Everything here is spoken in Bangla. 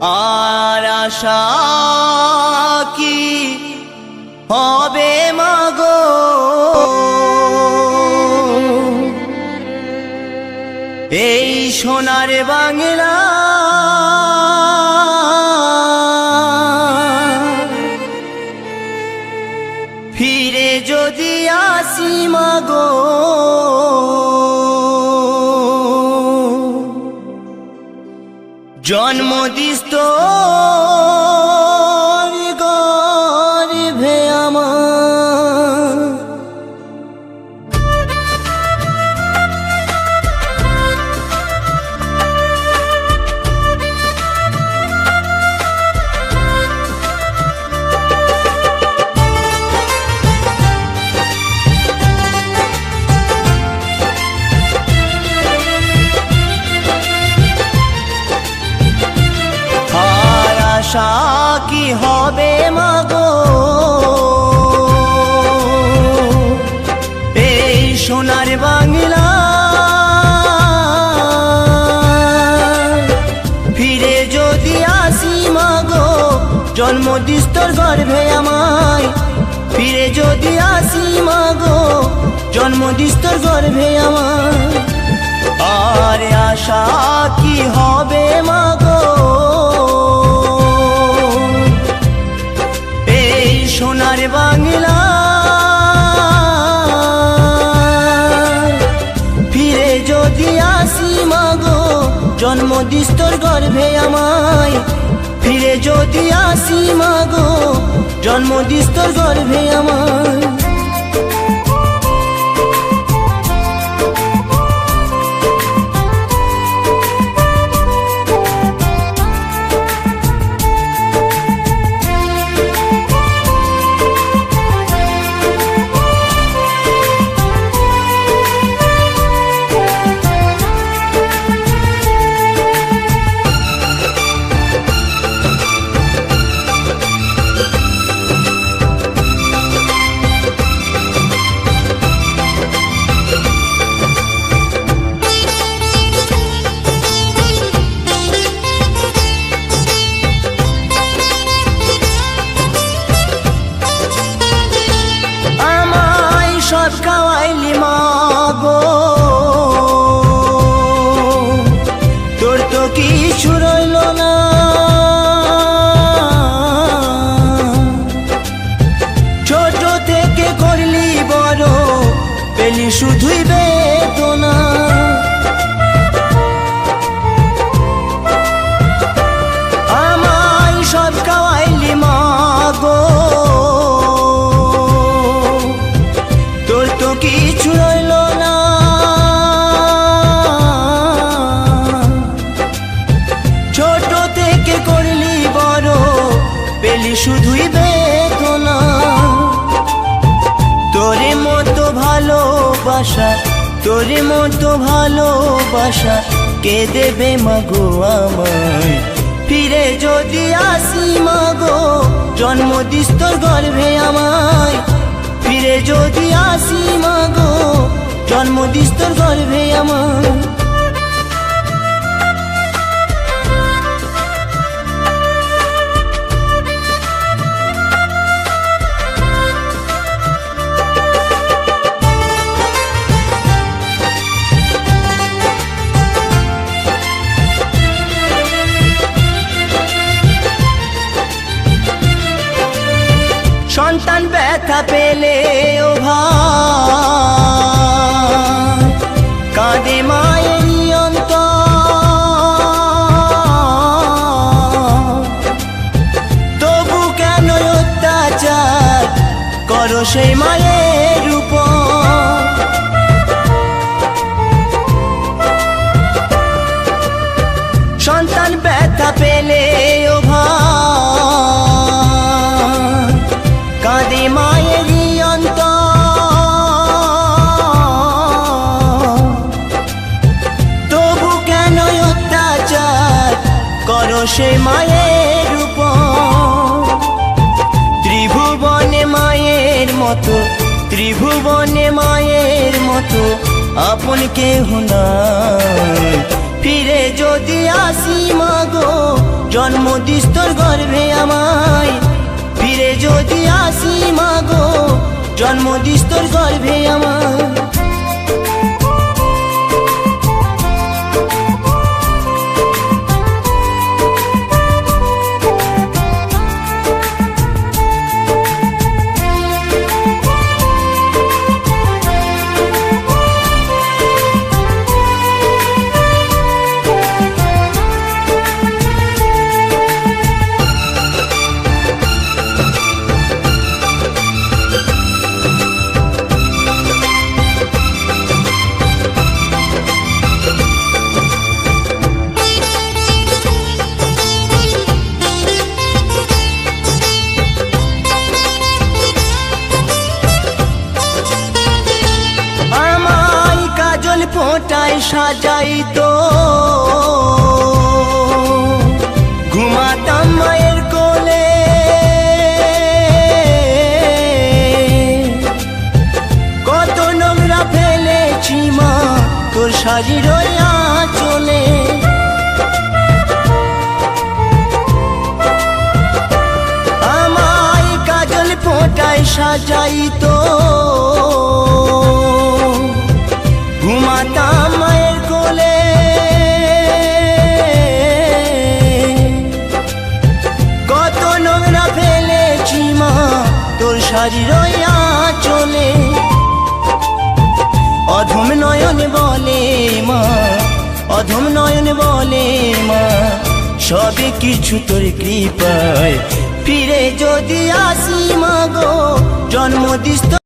আর আশা কি হবে মাগো? এই সোনার বাংলা ফিরে যদি আসি মাগো? জন্মদিস্ত গর্ভে জন্মদিস্তর গর্ভে আমায়। ফিরে যদি আসি মাগো, জন্ম জন্মদিস্তর গর্ভে আমায়। আর আশা কি হবে মাগো? এই সোনার বাংলা। ফিরে যদি আসি মাগো, জন্ম জন্মদিস্তর গর্ভে আমায়। ফিরে যদি আসি মাগো জন্মদিস্তর গর্ভে আমায়। তোরে মতো ভালোবাসা কে দেবে মাগো আমায়? ফিরে যদি আসি মাগো, জন্ম দিস তোর গর্ভে আমায়। ফিরে যদি আসি মাগো, জন্ম দিস তোর গর্ভে আমায়। সন্তান ব্যথা পেলে ও ভাই কাঁদে মায়ের অন্ত তবু কেন অত্যাচার করো সেই মায়ের উপর? সে মায়ের উপর। ত্রিভুবনে মায়ের মতো, ত্রিভুবনে মায়ের মতো আপন কেহ নাই। ফিরে যদি আসি মাগো, জন্ম দিস্তর গর্ভে আমায়। ফিরে যদি আসি মাগো, জন্ম দিস্তর গর্ভে আমায়। ফোঁটায় সাজাই তো। ঘুমাতাম মায়ের কোলে। কত নোংরা ফেলেছি মা, তোর শাড়ির চলে আমায় কাজল ফোঁটায় সাজাই নয়ন বলে মা, অধম নয়ন বলে মা, সবে কিছু তোর কৃপায় ফিরে যদি আসি মাগো জন্ম দিস্ত